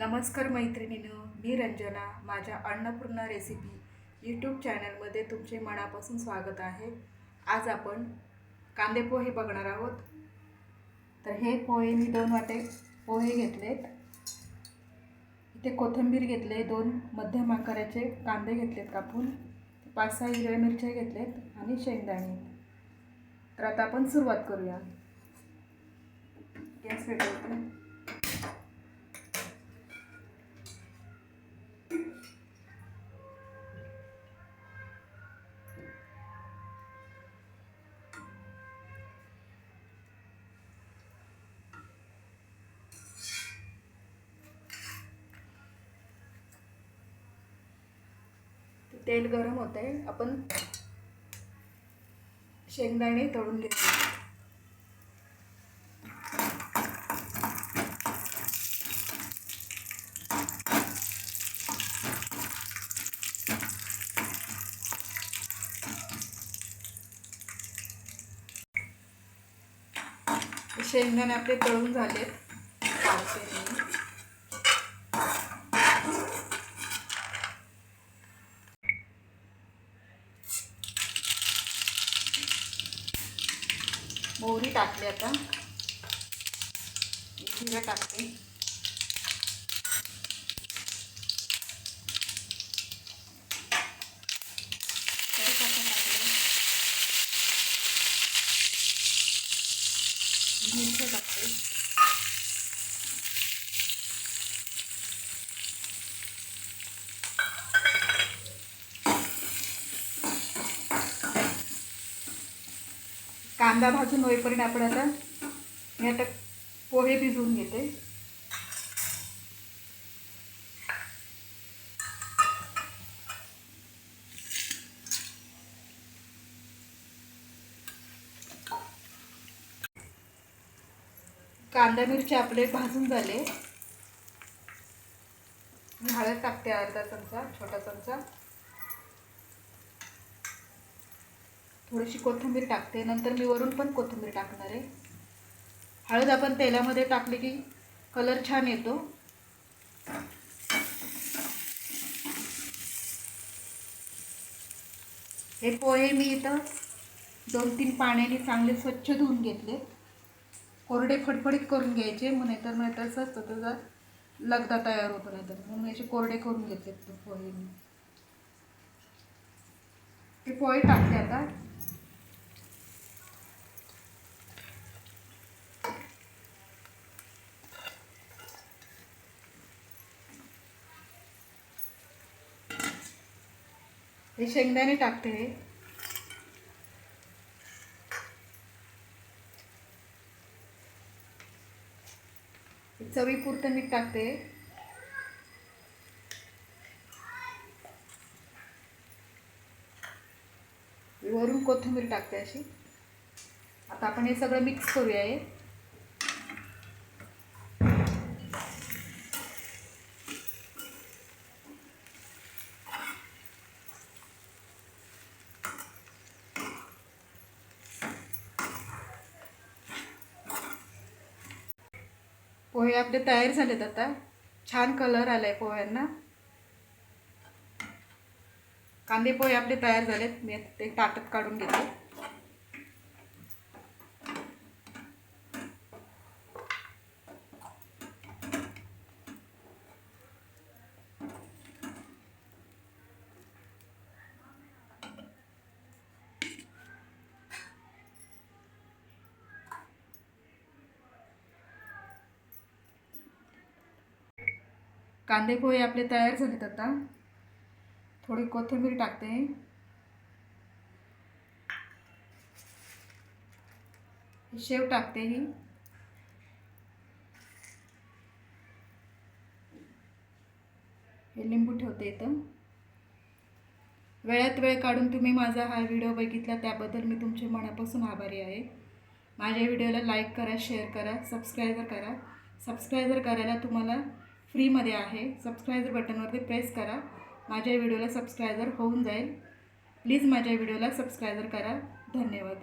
नमस्कार मैत्रिणीनं मी रंजना माझ्या Annapurna recipe YouTube चॅनलमध्ये तुमचे मनापासून स्वागत आहे. आज आपण कांदे पोहे बघणार आहोत. तर हे पोहे मी दोन वाटे पोहे घेतलेत. इथे कोथिंबीर घेतले दोन मध्यम आकाराचे कांदे घेतलेत कापून. पाच सहा हिरव्या मिरच्या घेतलेत आणि शेंगदाणे. तर आता आपण सुरुवात करूया. गॅस पेटवते तेल गरम होत आहे आपण शेंगदाणे तळून घेतो शेंगदाणे आपले तळून झाले मोहरी टाकली आता. जिरं टाकते. कढीपत्ता टाकले मिरच्या टाकते. कांदा भाजून होईपर्यंत आपण आता मी आता पोहे भिजवून घेते. कांदा मिरची आपले भाजून झाले. हळद टाकते अर्धा चमचा छोटा चमचा. थोडीशी कोथिंबीर टाकते. नंतर मी वरून पण कोथिंबीर टाकणार आहे. हळद आपण तेलामध्ये टाकली की कलर छान येतो. हे पोहे मी इथं दोन तीन पाण्याने चांगले स्वच्छ धुवून घेतले. कोरडे फडफडीत करून घ्यायचे. मग नाहीतर नाही तर असतं त्याचा लगदा तयार होतो नाहीतर. म्हणून याचे कोरडे करून घेतले पोहे मी. ते पोहे टाकते आता. हे शेंगदाणे टाकते चवीपुरतं मीठ टाकते वरून कोथिंबीर टाकते अशी. आता आपण हे सगळं मिक्स करूया हे. पोहे आपले तयार झालेत आता. छान कलर आला आहे पोह्यांना. कांदे पोहे आपले तयार झालेत. मी ते ताटात काढून घेते. कांदे पोहे आपले तयार झालेत आता. थोडी कोथिंबीर टाकते. शेव टाकते ही. हे लिंबू ठेवते इथं. वेळात वेळ काढून तुम्ही माझा हा व्हिडिओ बघितला त्याबद्दल मी तुमचे मनापासून आभारी आहे. माझ्या व्हिडिओला लाईक करा शेअर करा सबस्क्रायबर करा. सबस्क्रायबर करायला तुम्हाला फ्रीमध्ये आहे. सबस्क्रायबर बटनवरती प्रेस करा. माझ्या व्हिडिओला सबस्क्रायबर होऊन जाईल. प्लीज माझ्या व्हिडिओला सबस्क्रायबर करा. धन्यवाद.